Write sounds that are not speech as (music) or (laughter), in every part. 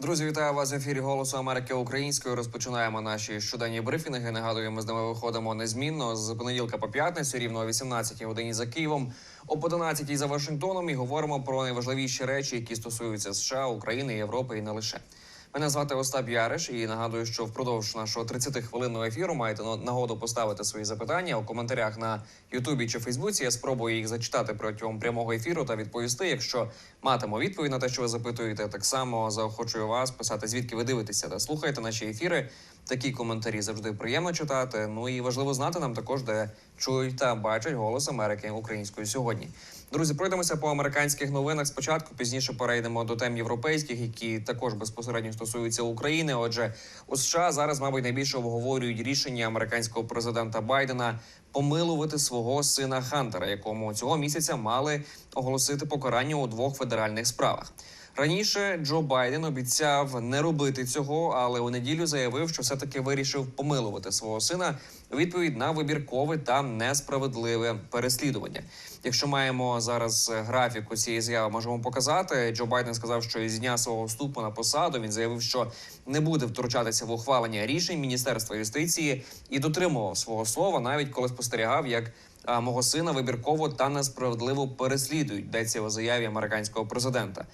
Друзі, вітаю вас в ефірі Голосу Америки Українською. Розпочинаємо наші щоденні брифінги. Нагадую, ми з ними виходимо незмінно з понеділка по п'ятницю, рівно о 18 годині за Києвом, об 11 за Вашингтоном. І говоримо про найважливіші речі, які стосуються США, України, Європи і не лише. Мене звати Остап Яриш, і нагадую, що впродовж нашого 30-хвилинного ефіру маєте на- нагоду поставити свої запитання у коментарях на Ютубі чи Фейсбуці. Я спробую їх зачитати протягом прямого ефіру та відповісти. Якщо матиму відповідь на те, що ви запитуєте, так само заохочую вас писати, звідки ви дивитеся та слухаєте наші ефіри. Такі коментарі завжди приємно читати. Ну і важливо знати нам також, де чують та бачать голос Америки українською сьогодні. Друзі, пройдемося по американських новинах. Спочатку пізніше перейдемо до тем європейських, які також безпосередньо стосуються України. Отже, у США зараз, мабуть, найбільше обговорюють рішення американського президента Байдена помилувати свого сина Хантера, якому цього місяця мали оголосити покарання у двох федеральних справах. Раніше Джо Байден обіцяв не робити цього, але у неділю заявив, що все-таки вирішив помилувати свого сина у відповідь на вибіркове та несправедливе переслідування. Якщо маємо зараз графіку цієї заяви, можемо показати. Джо Байден сказав, що із дня свого вступу на посаду він заявив, що не буде втручатися в ухвалення рішень Міністерства юстиції і дотримував свого слова, навіть коли спостерігав, як мого сина вибірково та несправедливо переслідують. Йдеться у заяві американського президента.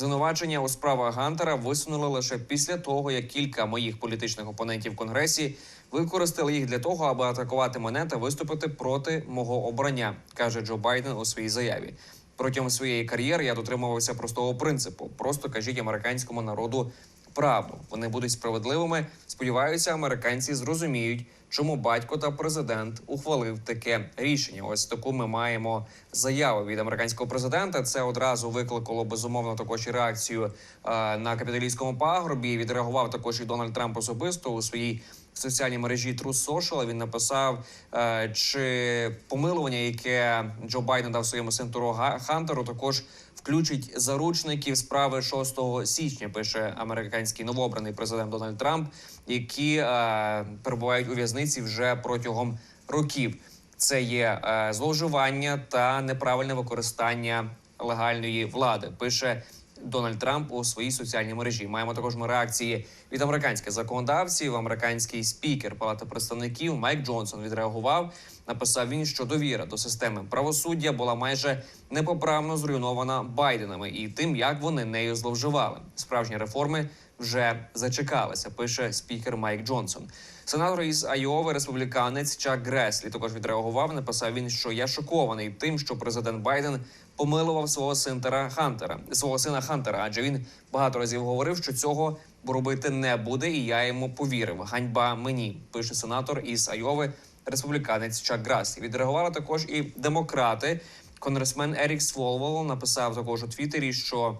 Звинувачення у справах Гантера висунули лише після того, як кілька моїх політичних опонентів в конгресі використали їх для того, аби атакувати мене та виступити проти мого обрання, каже Джо Байден у своїй заяві. Протягом своєї кар'єри я дотримувався простого принципу: просто кажіть американському народу правду. Вони будуть справедливими. Сподіваюся, американці зрозуміють, чому батько та президент ухвалив таке рішення. Ось таку ми маємо заяву від американського президента. Це одразу викликало безумовно також і реакцію е, на капіталійському пагорбі. Відреагував також і Дональд Трамп особисто у своїй соціальній мережі Truth Social. Він написав, е, чи помилування, яке Джо Байден дав своєму сентору Хантеру, також включить заручників справи 6 січня. Пише американський новообраний президент Дональд Трамп, які е, перебувають у в'язниці вже протягом років. Це є е, зловживання та неправильне використання легальної влади. Пише Дональд Трамп у своїй соціальній мережі. Маємо також ми реакції від американських законодавців. Американський спікер Палати представників Майк Джонсон відреагував. Написав він, що довіра до системи правосуддя була майже непоправно зруйнована Байденами і тим, як вони нею зловживали. Справжні реформи вже зачекалися. Пише спікер Майк Джонсон. Сенатор із Айови, республіканець Чак Греслі також відреагував. Написав він, що я шокований тим, що президент Байден помилував свого синтера Хантера, свого сина Хантера, адже він багато разів говорив, що цього робити не буде, і я йому повірив. Ганьба мені, пише сенатор із Айови, республіканець Чак Грас Відреагували також і демократи. Конгресмен Ерік Сволвол написав також у Твіттері, що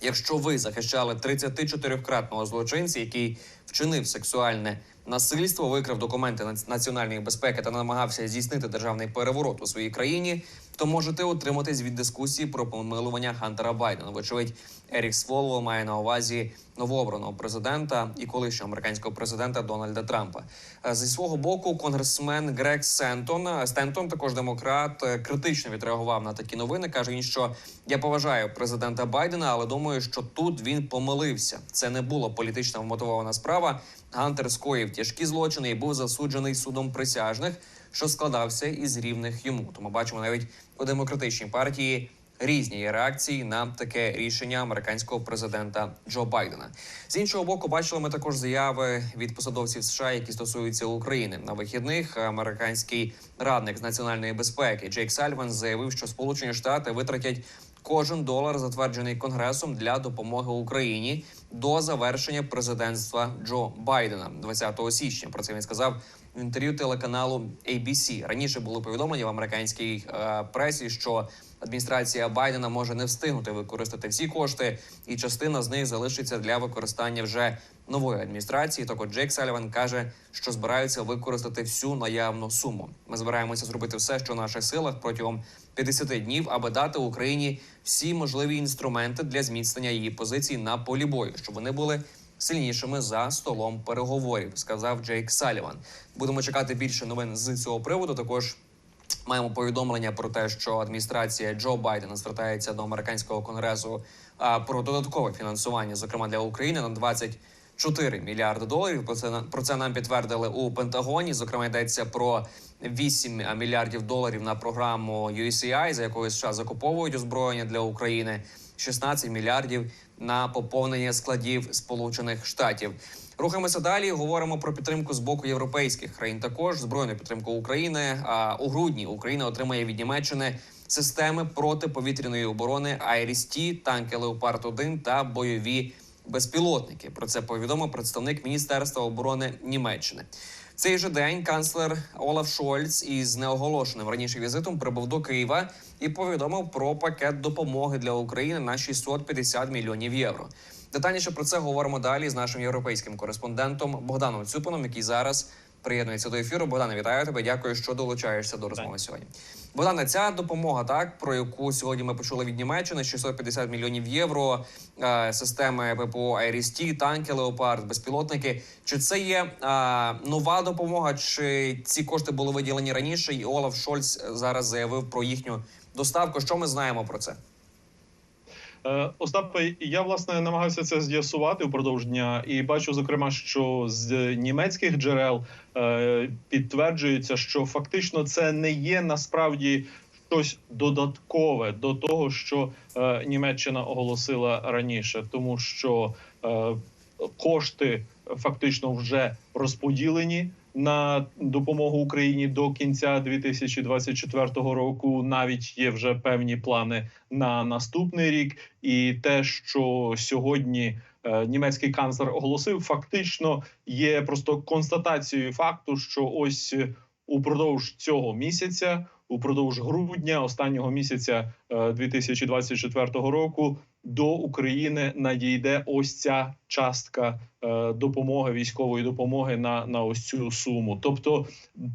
Якщо ви захищали 34-кратного злочинця, який вчинив сексуальне насильство, викрав документи національної безпеки та намагався здійснити державний переворот у своїй країні, то можете утриматись від дискусії про помилування Хантера Байдена. Вочевидь, Ерік Сволво має на увазі новообраного президента і колишнього американського президента Дональда Трампа. Е, Зі свого боку, конгресмен Грег Сентон е, Стентон, також демократ, е, критично відреагував на такі новини. каже він, що я поважаю президента Байдена, але думаю, що тут він помилився. Це не була політично вмотивована справа. Гантер скоїв тяжкі злочини і був засуджений судом присяжних, що складався із рівних йому. Тому бачимо навіть у демократичній партії різні реакції на таке рішення американського президента Джо Байдена. З іншого боку, бачили ми також заяви від посадовців США, які стосуються України на вихідних. Американський радник з національної безпеки Джейк Сальван заявив, що Сполучені Штати витратять кожен долар, затверджений конгресом для допомоги Україні до завершення президентства Джо Байдена 20 січня. Про це він сказав в інтерв'ю телеканалу ABC. Раніше було повідомлення в американській е, пресі, що адміністрація Байдена може не встигнути використати всі кошти, і частина з них залишиться для використання вже нової адміністрації. Також Джейк Саліван каже, що збираються використати всю наявну суму. Ми збираємося зробити все, що в наших силах протягом 50 днів, аби дати Україні всі можливі інструменти для зміцнення її позицій на полі бою, щоб вони були сильнішими за столом переговорів, сказав Джейк Саліван. Будемо чекати більше новин з цього приводу. Також Маємо повідомлення про те, що адміністрація Джо Байдена звертається до американського конгресу про додаткове фінансування, зокрема для України, на 24 мільярди доларів. Про це про це нам підтвердили у Пентагоні. Зокрема, йдеться про 8 мільярдів доларів на програму USAI, за якою США закуповують озброєння для України. 16 мільярдів на поповнення складів Сполучених Штатів. Рухаємося далі. Говоримо про підтримку з боку європейських країн. Також збройну підтримку України. А у грудні Україна отримає від Німеччини системи протиповітряної оборони Айріс-Ті, танки Леопард 1 та бойові безпілотники. Про це повідомив представник Міністерства оборони Німеччини. Цей же день канцлер Олаф Шольц із неоголошеним раніше візитом прибув до Києва і повідомив про пакет допомоги для України на 650 мільйонів євро. Детальніше про це говоримо далі з нашим європейським кореспондентом Богданом Цюпином, який зараз приєднується до ефіру. Богдане, вітаю тебе. Дякую, що долучаєшся до розмови сьогодні. Богдане, ця допомога, так про яку сьогодні ми почули від Німеччини 650 мільйонів євро, е, системи ППО Айріс-Ті, танки Леопард, безпілотники. Чи це є е, нова допомога? Чи ці кошти були виділені раніше? І Олаф Шольц зараз заявив про їхню доставку. Що ми знаємо про це? Е, Остапе, я власне намагався це з'ясувати упродовж дня, і бачу, зокрема, що з німецьких джерел е, підтверджується, що фактично це не є насправді щось додаткове до того, що е, Німеччина оголосила раніше, тому що кошти фактично вже розподілені. На допомогу Україні до кінця 2024 року. Навіть є вже певні плани на наступний рік, і те, що сьогодні е, німецький канцлер оголосив, фактично є просто констатацією факту, що ось е, упродовж цього місяця, упродовж грудня, останнього місяця е, 2024 року, до України надійде ось ця частка е, допомоги військової допомоги на, на ось цю суму. Тобто,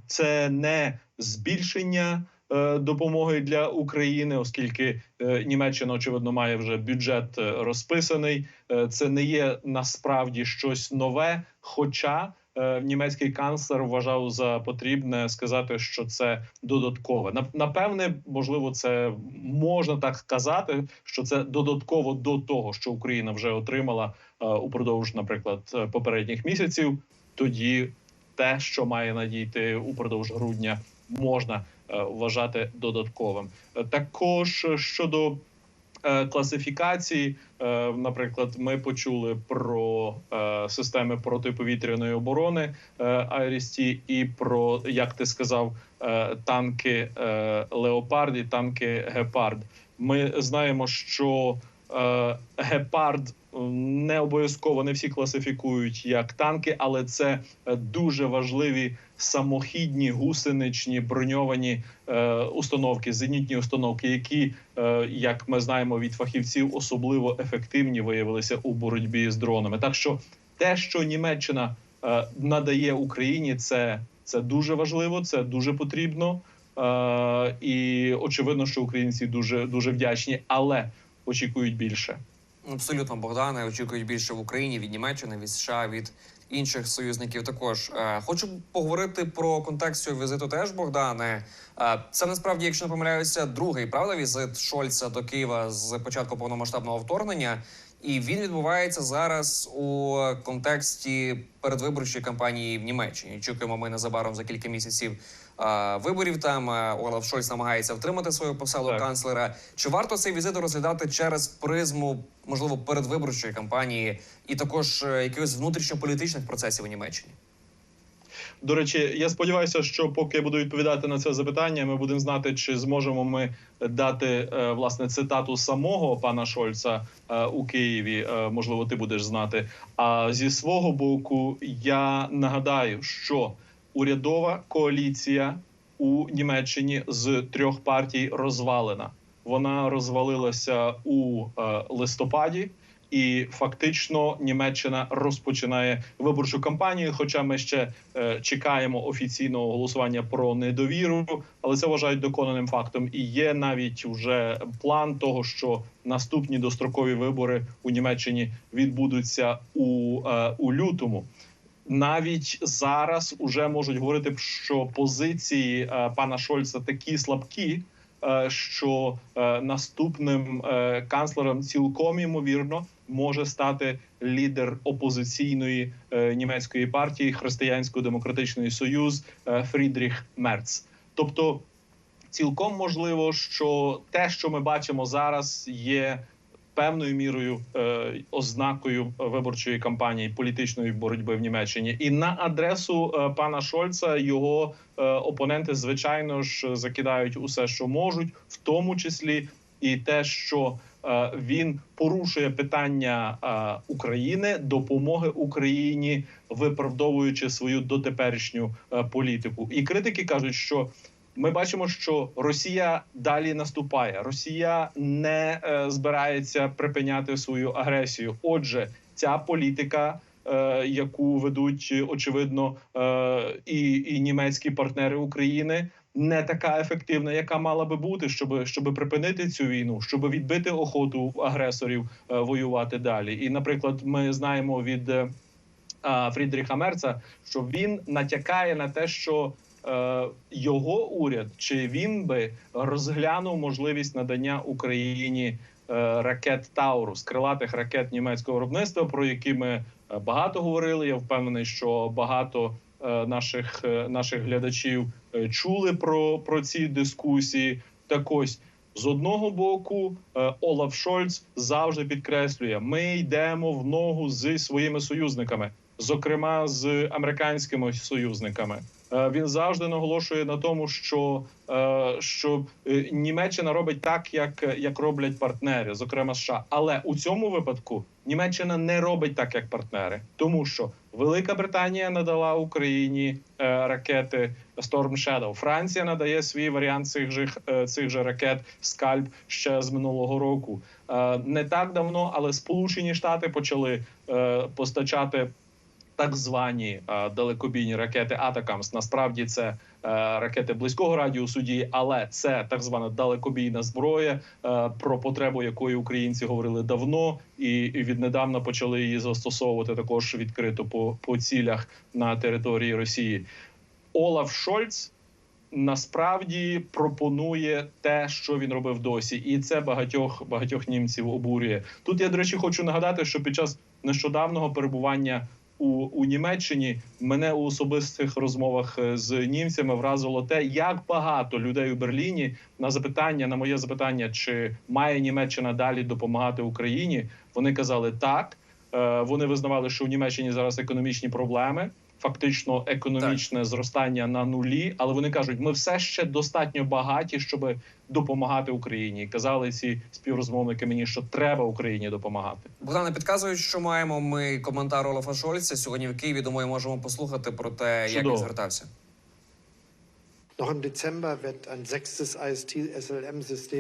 це не збільшення е, допомоги для України, оскільки е, Німеччина очевидно має вже бюджет розписаний. Це не є насправді щось нове. Хоча німецький канцлер вважав за потрібне сказати, що це додаткове. Напевне, можливо, це можна так сказати, що це додатково до того, що Україна вже отримала е, упродовж, наприклад, е, попередніх місяців. Тоді те, що має надійти упродовж грудня, можна е, вважати додатковим. Е, Також е, щодо е, класифікації, е, наприклад, ми почули про е, системи протиповітряної оборони е, Айрісті і про як ти сказав, е, танки е, Леопард і танки Гепард. Ми знаємо, що е, Гепард е, не обов'язково не всі класифікують як танки, але це е, дуже важливі самохідні гусеничні броньовані е, установки, зенітні установки, які, е, як ми знаємо від фахівців, особливо ефективні виявилися у боротьбі з дронами. Так що те, що Німеччина е, надає Україні, це, це дуже важливо, це дуже потрібно. Е, і очевидно, що українці дуже дуже вдячні, але очікують більше. Абсолютно, Богдане. Очікують більше в Україні від Німеччини, від США, від інших союзників. Також Е, хочу поговорити про контекст цього візиту. Теж Богдане. Е, Це насправді, якщо не помиляюся, другий правда візит Шольца до Києва з початку повномасштабного вторгнення. І він відбувається зараз у контексті передвиборчої кампанії в Німеччині. Чекаємо ми незабаром за кілька місяців виборів. Там е, Олаф Шольц намагається втримати свою посаду Так. канцлера. Чи варто цей візит розглядати через призму, можливо, передвиборчої кампанії і також е, якихось внутрішньополітичних процесів у Німеччині? До речі, я сподіваюся, що поки я буду відповідати на це запитання, ми будемо знати, чи зможемо ми дати е, власне цитату самого пана Шольца е, у Києві. Е, Можливо, ти будеш знати. А зі свого боку, я нагадаю, що урядова коаліція у Німеччині з трьох партій розвалена. Вона розвалилася у е, листопаді. І фактично Німеччина розпочинає виборчу кампанію. Хоча ми ще е, чекаємо офіційного голосування про недовіру, але це вважають доконаним фактом. І є навіть вже план того, що наступні дострокові вибори у Німеччині відбудуться у, е, у лютому. Навіть зараз уже можуть говорити, що позиції е, пана Шольца такі слабкі, е, що е, наступним канцлером цілком ймовірно може стати лідер опозиційної німецької партії Християнсько-демократичний союз Фрідріх Мерц. Тобто, цілком можливо, що те, що ми бачимо зараз, є певною мірою е, ознакою виборчої кампанії політичної боротьби в Німеччині. І на адресу е, пана Шольца його е, опоненти, звичайно ж, закидають усе, що можуть, в тому числі і те, що він порушує питання України, допомоги Україні, виправдовуючи свою дотеперішню політику. І критики кажуть, що ми бачимо, що Росія далі наступає. Росія не е, збирається припиняти свою агресію. Отже, ця політика, е, яку ведуть очевидно е, і, і німецькі партнери України. Не така ефективна, яка мала би бути, щоб щоб припинити цю війну, щоб відбити охоту агресорів е, воювати далі. І, наприклад, ми знаємо від е, Фрідріха Мерца, що він натякає на те, що його уряд чи він би розглянув можливість надання Україні е, ракет Таурус, крилатих ракет німецького виробництва, про які ми е, багато говорили. Я впевнений, що багато е, наших е, наших глядачів е, чули про, про ці дискусії. Так ось. З одного боку, е, Олаф Шольц завжди підкреслює: ми йдемо в ногу зі своїми союзниками, зокрема з американськими союзниками. Е, Він завжди наголошує на тому, що, е, що е, Німеччина робить так, як, як роблять партнери, зокрема США. Але у цьому випадку Німеччина не робить так, як партнери, тому що Велика Британія надала Україні ракети Storm Shadow. Франція надає свій варіант цих же цих же ракет Скальп ще з минулого року. Не так давно, але Сполучені Штати почали постачати так звані е, далекобійні ракети Атакамс. Насправді це е, ракети близького радіусу дії, але це так звана далекобійна зброя, е, про потребу якої українці говорили давно, і, віднедавна почали її застосовувати також відкрито по, по цілях на території Росії. Олаф Шольц насправді пропонує те, що він робив досі, і це багатьох багатьох німців обурює. Тут я до речі хочу нагадати, що під час нещодавнього перебування у, у Німеччині мене у особистих розмовах е, з німцями вразило те, як багато людей у Берліні на запитання на моє запитання, чи має Німеччина далі допомагати Україні, вони казали так. Е, Вони визнавали, що в Німеччині зараз економічні проблеми. Фактично економічне зростання на нулі, але вони кажуть, ми все ще достатньо багаті, щоб допомагати Україні. І Казали ці співрозмовники мені, що треба Україні допомагати. Богдане підказують, що маємо ми коментар Олафа Шольца сьогодні в Києві. Думаю, можемо послухати про те, як він звертався.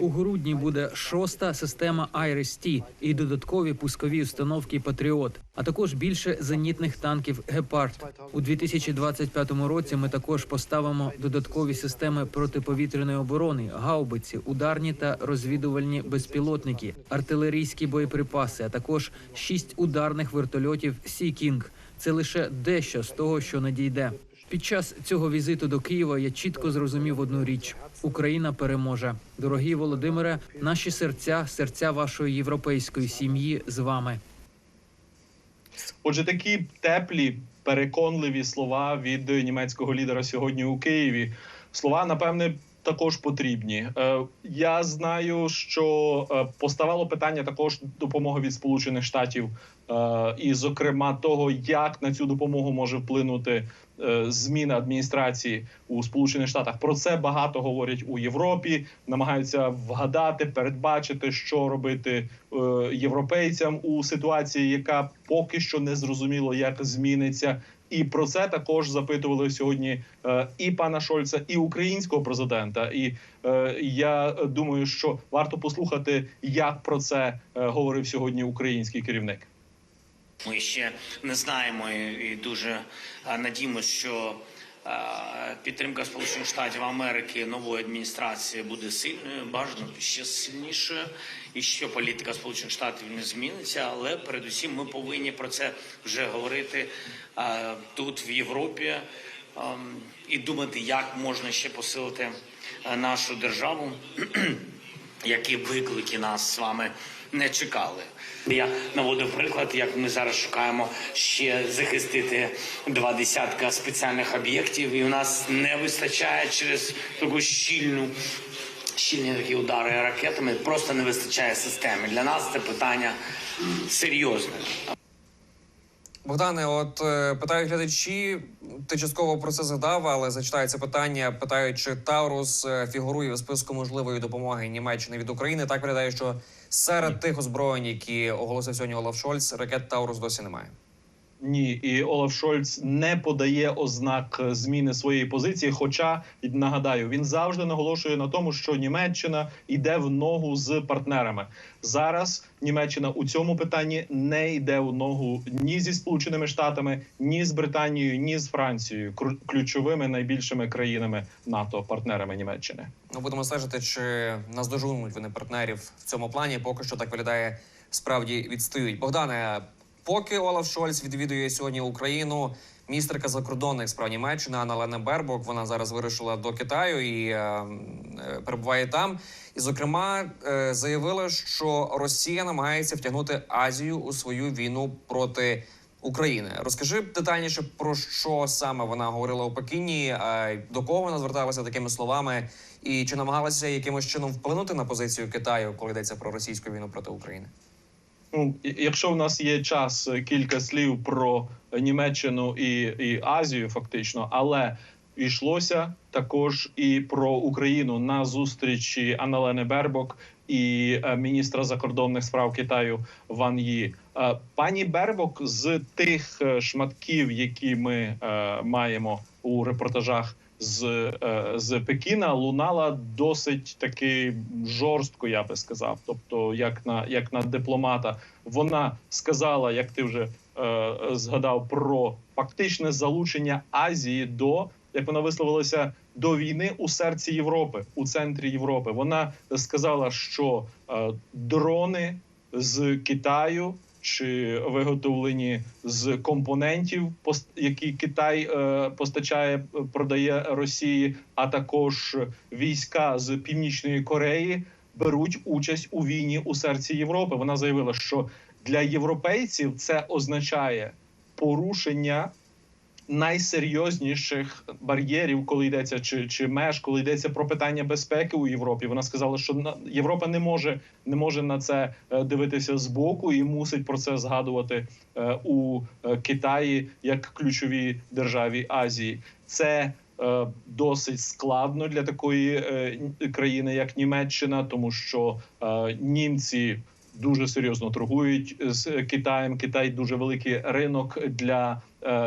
У грудні буде шоста система IRIS-T і додаткові пускові установки Патріот, а також більше зенітних танків Гепард. У 2025 році ми також поставимо додаткові системи протиповітряної оборони, гаубиці, ударні та розвідувальні безпілотники, артилерійські боєприпаси, а також шість ударних вертольотів Сі Кінг. Це лише дещо з того, що надійде. Під час цього візиту до Києва я чітко зрозумів одну річ: Україна переможе. Дорогі Володимире, наші серця, серця вашої європейської сім'ї з вами. Отже, такі теплі, переконливі слова від німецького лідера сьогодні у Києві. Слова, напевне, також потрібні. Е, Я знаю, що е, поставало питання також допомоги від Сполучених Штатів, е, і, зокрема, того, як на цю допомогу може вплинути е, зміна адміністрації у Сполучених Штатах. Про це багато говорять у Європі, намагаються вгадати, передбачити, що робити е, європейцям у ситуації, яка поки що не зрозуміло, як зміниться. І про це також запитували сьогодні е, і пана Шольца, і українського президента. І я думаю, що варто послухати, як про це говорив сьогодні український керівник. Ми ще не знаємо і дуже е, надіємося, що підтримка Сполучених Штатів Америки нової адміністрації буде сильною, бажано ще сильнішою, і що політика Сполучених Штатів не зміниться. Але передусім ми повинні про це вже говорити е, тут, в Європі, ем, і думати, як можна ще посилити е, нашу державу (clears throat) які виклики нас з вами не чекали. Я наводив приклад, як ми зараз шукаємо ще захистити два десятка спеціальних об'єктів, і у нас не вистачає через таку щільну. Щільні такі удари ракетами просто не вистачає системи. Для нас це питання серйозне. Богдане, от е, питають глядачі, ти частково про це згадав, але зачитаю це питання. Питають, чи Таурус е, фігурує в списку можливої допомоги Німеччини від України. Так виглядає, що серед тих озброєнь, які оголосив сьогодні Олаф Шольц, ракет Таурус досі немає. Ні, і Олаф Шольц не подає ознак е, зміни своєї позиції. Хоча нагадаю, він завжди наголошує на тому, що Німеччина йде в ногу з партнерами. Зараз Німеччина у цьому питанні не йде в ногу ні зі Сполученими Штатами, ні з Британією, ні з Францією, ключовими найбільшими країнами НАТО, партнерами Німеччини. Ну будемо стежити, чи наздожунуть вони партнерів в цьому плані. Поки що так виглядає, справді відстають. Богдане, поки Олаф Шольц відвідує сьогодні Україну. Міністерка закордонних справ Німеччини Анна Лена Бербок. Вона зараз вирушила до Китаю і е, е, перебуває там. І, зокрема, е, заявила, що Росія намагається втягнути Азію у свою війну проти України. Розкажи детальніше про що саме вона говорила у Пекіні, е, до кого вона зверталася такими словами, і чи намагалася якимось чином вплинути на позицію Китаю, коли йдеться про російську війну проти України? Ну, якщо в нас є час, е, кілька слів про Німеччину і, і Азію, фактично, але йшлося також і про Україну на зустрічі Аналени Бербок і е, міністра закордонних справ Китаю Ван Ї. Е, Пані Бербок з тих шматків, які ми маємо у репортажах з, е, з Пекіна, лунала досить таки жорстко, я би сказав. Тобто, як на як на дипломата, вона сказала, як ти вже е, згадав, про фактичне залучення Азії до як вона висловилася до війни у серці Європи, у центрі Європи. Вона сказала, що е, дрони з Китаю. Чи виготовлені з компонентів, які Китай е, постачає, продає Росії, а також війська з Північної Кореї беруть участь у війні у серці Європи. Вона заявила, що для європейців це означає порушення найсерйозніших бар'єрів, коли йдеться чи, чи меж, коли йдеться про питання безпеки у Європі. Вона сказала, що Європа не може не може на це е, дивитися збоку і мусить про це згадувати е, у е, Китаї як ключовій державі Азії. Це досить складно для такої країни, як Німеччина, тому що німці дуже серйозно торгують з Китаєм. Китай дуже великий ринок для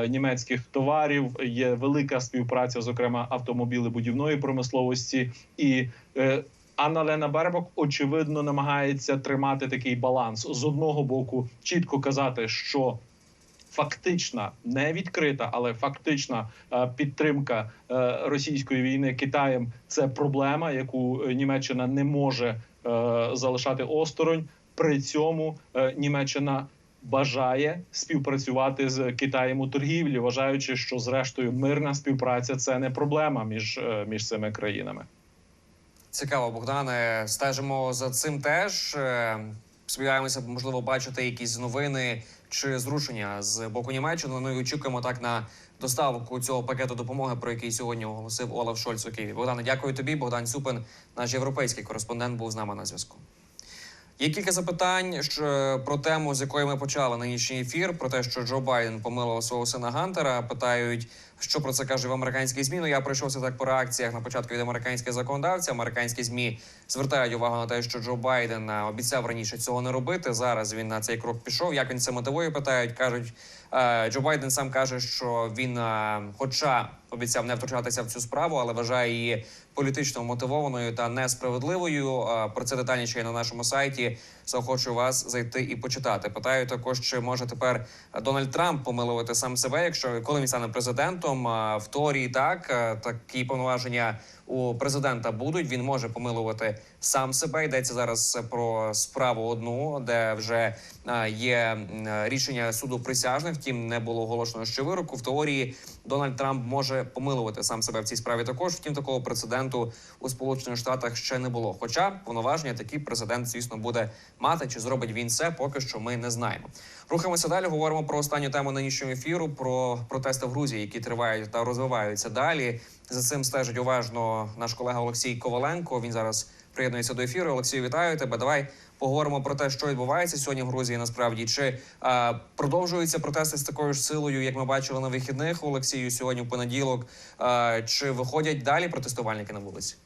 німецьких товарів. Є велика співпраця, зокрема автомобілебудівної промисловості і. Е, Анна Лена Бербок очевидно намагається тримати такий баланс з одного боку, чітко казати, що фактична, не відкрита, але фактична е, підтримка е, російської війни Китаєм це проблема, яку е, Німеччина не може е, залишати осторонь. При цьому е, Німеччина бажає співпрацювати з Китаєм у торгівлі, вважаючи, що зрештою мирна співпраця це не проблема між, е, між цими країнами. Цікаво, Богдане. Стежимо за цим теж. Е, Сподіваємося, можливо, бачити якісь новини чи зрушення з боку Німеччини. Ну і очікуємо так на доставку цього пакету допомоги, про який сьогодні оголосив Олаф Шольц у Києві. Богдане, дякую тобі. Богдан Цюпин, наш європейський кореспондент, був з нами на зв'язку. Є кілька запитань що, про тему, з якої ми почали нинішній ефір, про те, що Джо Байден помилував свого сина Гантера. Питають, що про це каже в американській ЗМІ. Ну я пройшовся так по реакціях на початку від американських законодавців. Американські ЗМІ звертають увагу на те, що Джо Байден обіцяв раніше цього не робити. Зараз він на цей крок пішов. Як він це мотивує? Питають, кажуть. Джо Байден сам каже, що він, хоча обіцяв не втручатися в цю справу, але вважає її політично мотивованою та несправедливою. Про це детальніше є на нашому сайті захочу вас зайти і почитати. Питаю також, чи може тепер Дональд Трамп помилувати сам себе, якщо коли він стане президентом. В теорії так такі повноваження у президента будуть. Він може помилувати сам себе. Йдеться зараз про справу одну, де вже е, є рішення суду присяжних. Втім, не було оголошено ще вироку. В теорії Дональд Трамп може помилувати сам себе в цій справі. Також втім, такого прецеденту у Сполучених Штатах ще не було. Хоча повноваження такий президент, звісно, буде мати. Чи зробить він це, поки що ми не знаємо. Рухаємося далі. Говоримо про останню тему нинішнього ефіру про протести в Грузії, які тривають та розвиваються далі. За цим стежить уважно наш колега Олексій Коваленко. Він зараз приєднується до ефіру. Олексію, вітаю тебе. Давай поговоримо про те, що відбувається сьогодні в Грузії. Насправді чи а, продовжуються протести з такою ж силою, як ми бачили на вихідних Олексію сьогодні в понеділок. А, чи виходять далі протестувальники на вулиці?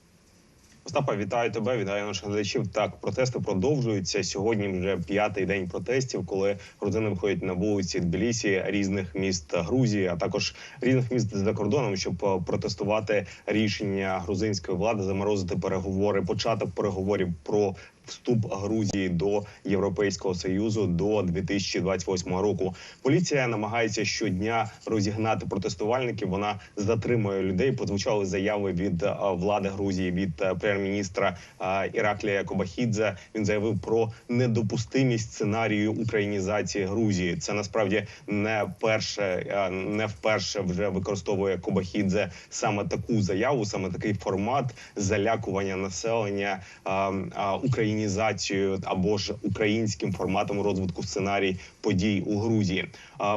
Остапа, вітаю тебе, вітаю наших глядачів. Так, протести продовжуються. Сьогодні вже п'ятий день протестів, коли родини виходять на вулиці Тбілісі різних міст Грузії, а також різних міст за кордоном, щоб е, протестувати рішення грузинської влади заморозити переговори, початок переговорів про. Вступ Грузії до Європейського союзу до 2028 року. Поліція намагається щодня розігнати протестувальників. Вона затримує людей. Прозвучали заяви від е, влади Грузії від е, прем'єр-міністра е, Іраклія Кобахідзе. Він заявив про недопустимість сценарію українізації Грузії. Це насправді не перше, не вперше вже використовує Кобахідзе саме таку заяву, саме такий формат залякування населення е, українізацією або ж українським форматом розвитку сценарій подій у Грузії.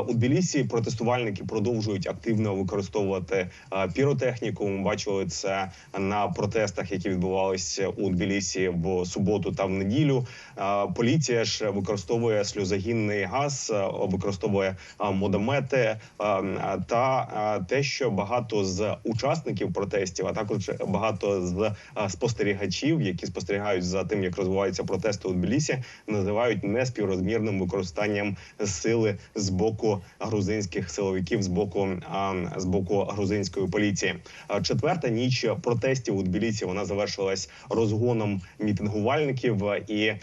У Тбілісі протестувальники продовжують активно використовувати піротехніку. Ми бачили це на протестах, які відбувалися у Тбілісі в суботу та в неділю. Поліція ж використовує сльозогінний газ, використовує модомети та те, що багато з учасників протестів, а також багато з спостерігачів, які спостерігають за тим, як розвиваються протести у Тбілісі, називають неспіврозмірним використанням сили з боку грузинських силовиків, з боку з боку грузинської поліції. Четверта ніч протестів у Тбілісі вона завершилась розгоном мітингувальників і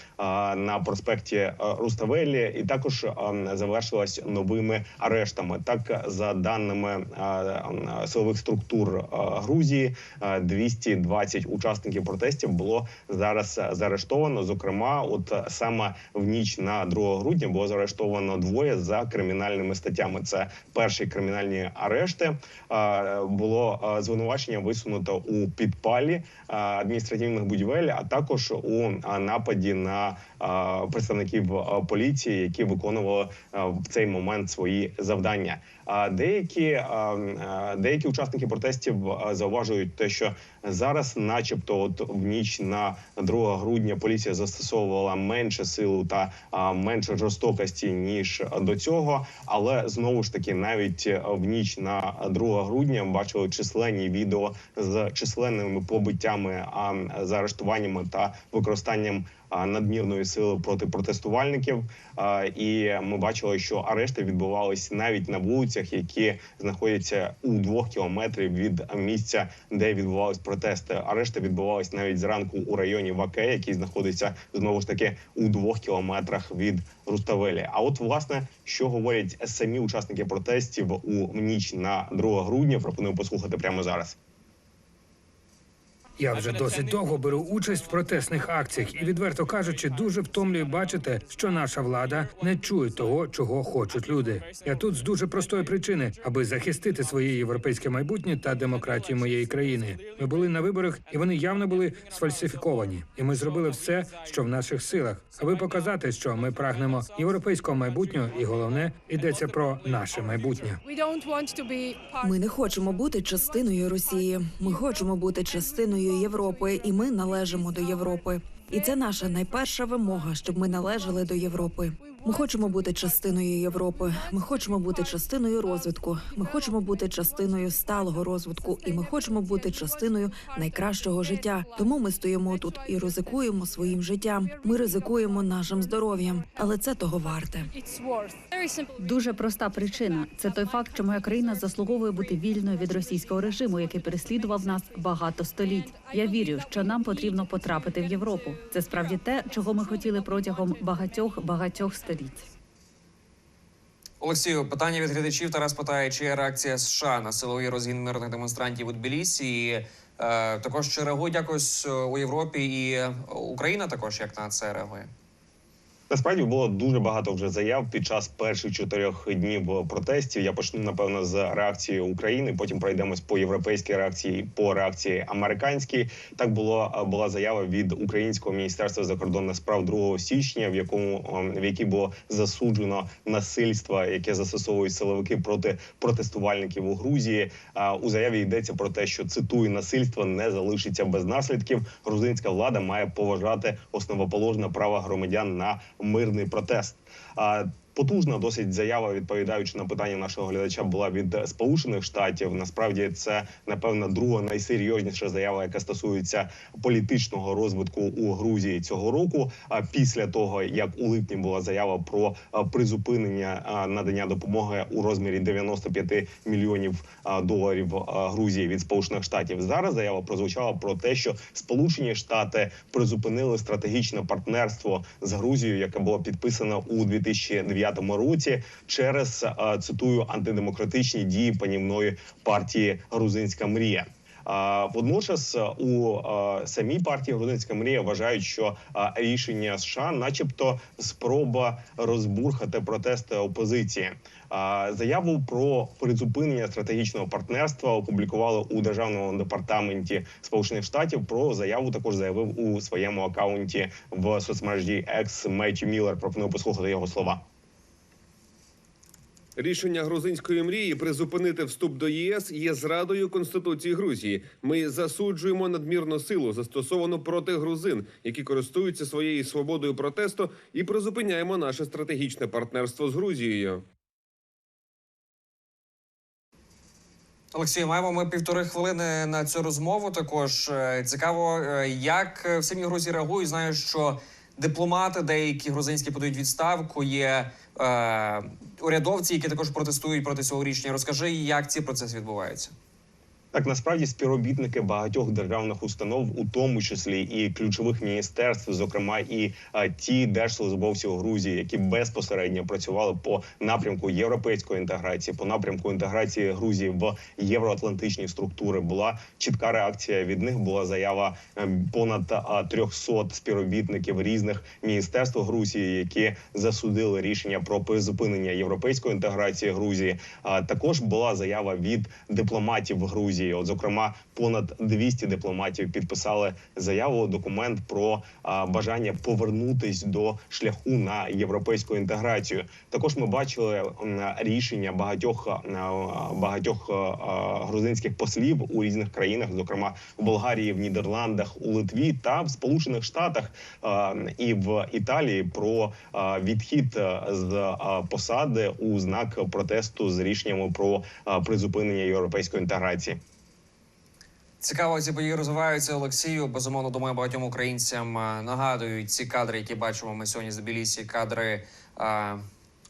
на проспекті Руставелі, і також завершилась новими арештами. Так за даними силових структур Грузії, а, 220 учасників протестів було зараз заарештовано. Зокрема, от саме в ніч на 2 грудня було заарештовано двоє за кримінальними статтями. Це перші кримінальні арешти. Було звинувачення висунуто у підпалі адміністративних будівель, а також у нападі на представників поліції, які виконували в цей момент свої завдання. Деякі деякі учасники протестів зауважують те, що зараз, начебто, от в ніч на 2 грудня поліція застосовувала менше силу та менше жорстокості ніж до цього. Але знову ж таки, навіть в ніч на 2 грудня бачили численні відео з численними побиттями, заарештуваннями та використанням надмірної сили проти протестувальників. І ми бачили, що арешти відбувались навіть на вулицях, які знаходяться у двох кілометрів від місця, де відбувались протести. Арешти відбувались навіть зранку у районі Ваке, який знаходиться знову ж таки у двох кілометрах від Руставелі. А от власне, що говорять самі учасники протестів у ніч на 2 грудня, пропоную послухати прямо зараз. Я вже досить довго беру участь в протестних акціях і, відверто кажучи, дуже втомлює бачити, що наша влада не чує того, чого хочуть люди. Я тут з дуже простої причини, аби захистити своє європейське майбутнє та демократію моєї країни. Ми були на виборах, і вони явно були сфальсифіковані. І ми зробили все, що в наших силах, аби показати, що ми прагнемо європейського майбутнього, і головне йдеться про наше майбутнє. Ми не хочемо бути частиною Росії. Ми хочемо бути частиною Європи, і ми належимо до Європи. І це наша найперша вимога, щоб ми належали до Європи. Ми хочемо бути частиною Європи. Ми хочемо бути частиною розвитку. Ми хочемо бути частиною сталого розвитку, і ми хочемо бути частиною найкращого життя. Тому ми стоїмо тут і ризикуємо своїм життям. Ми ризикуємо нашим здоров'ям, але це того варте. Дуже проста причина це той факт, що моя країна заслуговує бути вільною від російського режиму, який переслідував нас багато століть. Я вірю, що нам потрібно потрапити в Європу. Це справді те, чого ми хотіли протягом багатьох багатьох століть. Олексію, питання від глядачів. Тарас питає, чи є реакція США на силовий розгін мирних демонстрантів у Тбілісі. І, е, також чи реагують якось у Європі і е, Україна також як на це реагує? Насправді було дуже багато вже заяв під час перших чотирьох днів протестів. Я почну напевно з реакції України. Потім пройдемось по європейській реакції, по реакції американській. Так було була заява від українського міністерства закордонних справ 2 січня, в якому в якій було засуджено насильство, яке застосовують силовики проти протестувальників у Грузії. А у заяві йдеться про те, що цитую насильство не залишиться без наслідків. Грузинська влада має поважати основоположне право громадян на мирний протест. А потужна досить заява, відповідаючи на питання нашого глядача, була від Сполучених Штатів. Насправді це напевно друга найсерйозніша заява, яка стосується політичного розвитку у Грузії цього року. А після того як у липні була заява про призупинення надання допомоги у розмірі 95 мільйонів доларів Грузії від Сполучених Штатів. Зараз заява прозвучала про те, що Сполучені Штати призупинили стратегічне партнерство з Грузією, яке було підписано у 2009 році, через цитую антидемократичні дії панівної партії Грузинська мрія. А водночас у самій партії Грузинська мрія вважають, що рішення США, начебто, спроба розбурхати протести опозиції. Заяву про призупинення стратегічного партнерства опублікували у державному департаменті Сполучених Штатів. Про заяву також заявив у своєму акаунті в соцмережі X Меттю Міллер. Пропоную послухати його слова. Рішення грузинської мрії призупинити вступ до ЄС є зрадою конституції Грузії. Ми засуджуємо надмірну силу, застосовану проти грузин, які користуються своєю свободою протесту, і призупиняємо наше стратегічне партнерство з Грузією. Олексій, маємо ми півтори хвилини на цю розмову. Також Е, цікаво, е, як е, в самій Грузії реагують. Знаю, що дипломати, деякі грузинські подають відставку. Є урядовці, які також протестують проти цього рішення. Розкажи, як ці процеси відбуваються. Так, насправді співробітники багатьох державних установ, у тому числі і ключових міністерств, зокрема і а, ті держслужбовці у Грузії, які безпосередньо працювали по напрямку європейської інтеграції, по напрямку інтеграції Грузії в євроатлантичні структури, була чітка реакція від них. Була заява ем, понад а, 300 співробітників різних міністерств Грузії, які засудили рішення про призупинення європейської інтеграції Грузії. А також була заява від дипломатів Грузії. От, зокрема, понад 200 дипломатів підписали заяву, документ про а, бажання повернутись до шляху на європейську інтеграцію. Також ми бачили м, рішення багатьох а, багатьох а, грузинських послів у різних країнах, зокрема в Болгарії, в Нідерландах, у Литві та в Сполучених Штатах а, і в Італії про а, відхід з а, посади у знак протесту з рішеннями про а, призупинення європейської інтеграції. Цікаво, ці події розвиваються Олексію. Безумовно, думаю, багатьом українцям е, нагадують ці кадри, які бачимо ми сьогодні з Тбілісі, кадри е,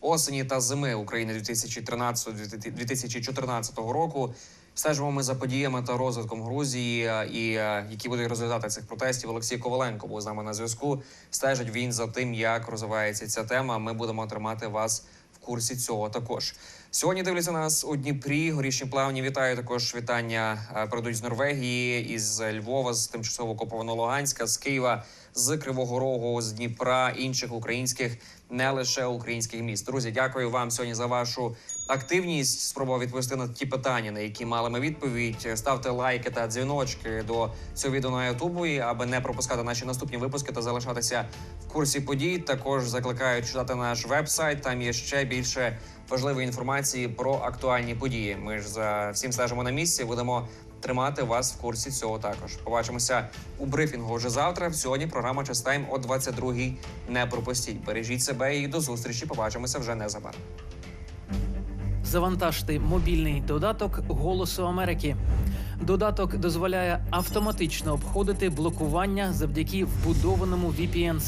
осені та зими України 2013-2014 року. Стежимо ми за подіями та розвитком Грузії е, і е, які будуть результати цих протестів. Олексій Коваленко був з нами на зв'язку. Стежить він за тим, як розвивається ця тема. Ми будемо тримати вас в курсі цього також. Сьогодні дивляться нас у Дніпрі. Горішні плавні вітаю. Також вітання е, передають з Норвегії, із Львова, з тимчасово окупованого Луганська, з Києва, з Кривого Рогу, з Дніпра, інших українських, не лише українських міст. Друзі, дякую вам сьогодні за вашу активність. Спробував відповісти на ті питання, на які мали ми відповідь. Ставте лайки та дзвіночки до цього відео на Ютубі, аби не пропускати наші наступні випуски та залишатися в курсі подій. Також закликаю читати наш вебсайт. Там є ще більше важливої інформації про актуальні події. Ми ж за всім стежимо на місці. Будемо тримати вас в курсі цього також. Побачимося у брифінгу вже завтра. Сьогодні програма Частайм о 22-й. Не пропустіть. Бережіть себе і до зустрічі. Побачимося вже незабаром. Завантажте мобільний додаток Голосу Америки. Додаток дозволяє автоматично обходити блокування завдяки вбудованому VPN.